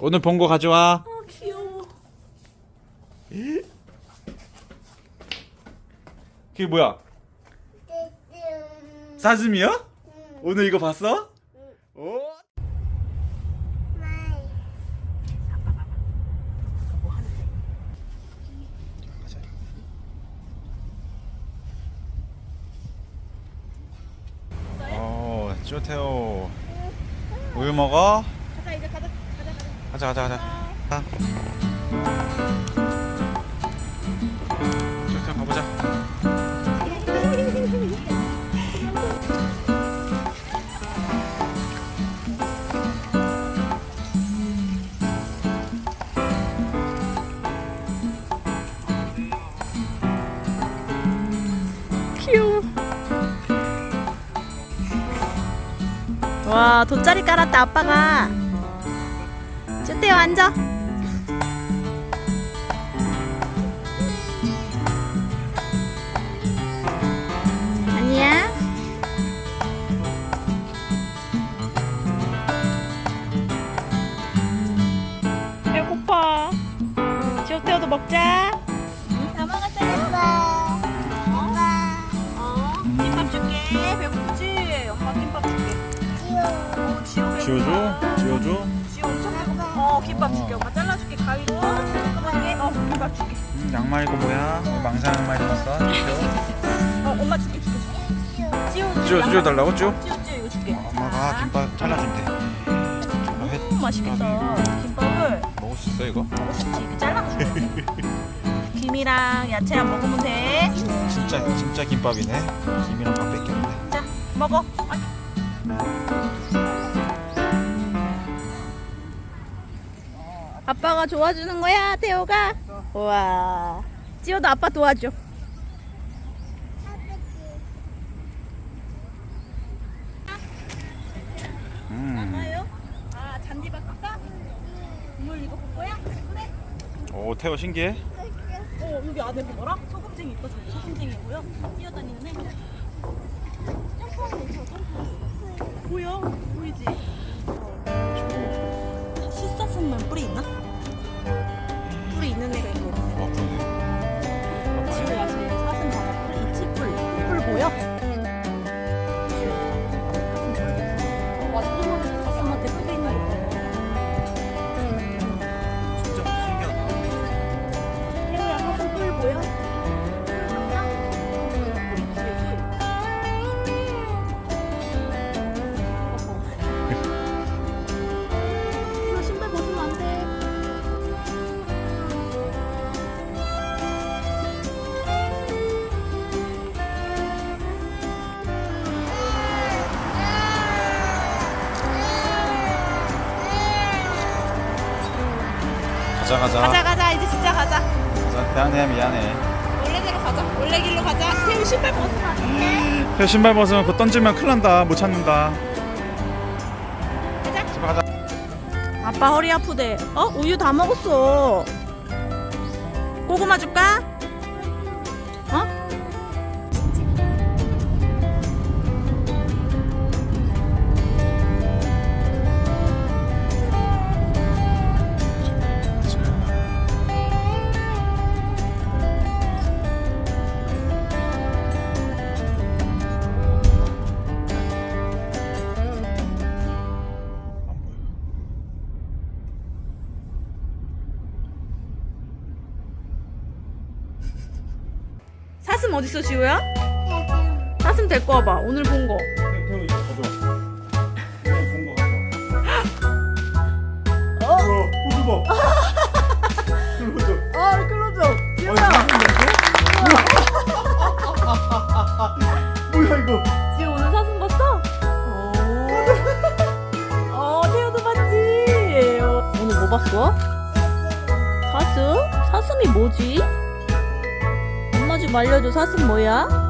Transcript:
오늘 본 거 가져와. 아 귀여워. 그게 뭐야? 사슴이야? 오늘 이거 봤어? 오? 어, 쪼테오. 우유 먹어? 가자 가자 가자. 가. 와 돗자리 깔았다 아빠가. 쭈떼요 앉아. 아니야. 배고파. 쭈떼요도 먹자. 다. 어, 김밥 줄게. 배고프지? 엄마 김밥 줄게. 어, 지호 배고파. 지워줘? 지워줘? 어, 김밥 줄게. 엄마 잘라줄게. 가위로. 조그맣게. 어, 김밥 줄게. 음, 양말 이거 뭐야? 망상 양말 입었어? 어, 엄마 줄게, 줄게. 지호, 쥐어, 쥐어 달라고 쥐어? 지호, 지호 이거 줄게. 엄마가 김밥 잘라준대. 해. 음, 맛있겠다. 김밥을 먹을 수 있어 이거? 먹을 수 있지. 이렇게 돼. 김이랑 야채랑 먹으면 돼. 진짜 진짜 김밥이네. 김이랑 밥 뺏겼네. 자, 먹어. 아. 아빠가 도와주는 거야, 태호가? 우와. 지호도 아빠 도와줘. 음. 아, 잔디 바꿀까? 물 이거 볼 거야? 그래. 오 태호 신기해. 어, 여기 안에 뭐라? 소금쟁이 있다. 저기 소금쟁이고요. 뛰어다니는 애. 점프하는 거 점프. 보여? 보이지? 씻었으면 뿌리 있나? 뿌리 있는 애가 있고. 가자 가자. 가자 가자 이제 진짜 가자. 가자. 미안해 미안해. 원래대로 가자. 원래 길로 가자. 태우 신발 벗으면 안 돼. 태호 신발 벗으면 그거 던지면 큰일 난다. 못 찾는다. 가자. 집에 가자. 아빠 허리 아프대. 어? 우유 다 먹었어. 고구마 줄까? 사슴 어딨어 지우야? 사슴 데리고 와봐. 오늘 본 거. 태호 이거 가져. 본거 가져. 어? 어. 아 클로즈. 어, 뭐야 이거? 지우 오늘 사슴 봤어? 오. 어 태우도 봤지. 어, 오늘 뭐 봤어? 사슴? 사슴이 뭐지? 좀 알려줘. 사슴 뭐야?